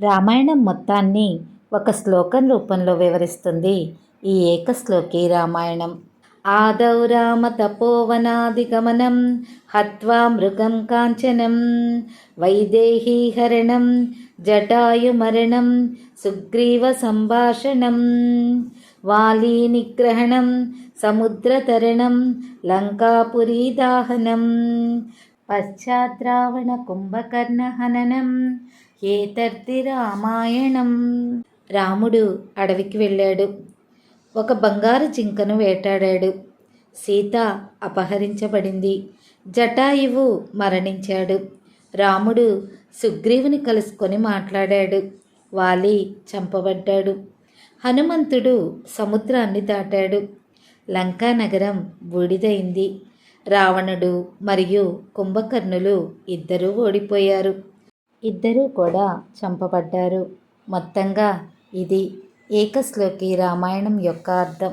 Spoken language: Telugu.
రామాయణం మొత్తాన్ని ఒక శ్లోకం రూపంలో వివరిస్తుంది. ఈ ఏకశ్లోకి రామాయణం. ఆదౌ రామ తపోవనాదిగమనం హత్వా మృగం కాంచనం వైదేహీహరణం జటాయుమరణం సుగ్రీవ సంభాషణం వాలీ నిగ్రహణం సముద్రతరణం లంకాపురీదాహనం పశ్చాద్రావణ కుంభకర్ణ హననం ఏతర్ది రామాయణం. రాముడు అడవికి వెళ్ళాడు. ఒక బంగారు జింకను వేటాడాడు. సీత అపహరించబడింది. జటాయువు మరణించాడు. రాముడు సుగ్రీవుని కలుసుకొని మాట్లాడాడు. వాలి చంపబడ్డాడు. హనుమంతుడు సముద్రాన్ని దాటాడు. లంకా నగరం బూడిదైంది. రావణుడు మరియు కుంభకర్ణులు ఇద్దరూ ఓడిపోయారు. ఇద్దరూ కూడా చంపబడ్డారు. మొత్తంగా ఇది ఏకశ్లోకి రామాయణం యొక్క అర్థం.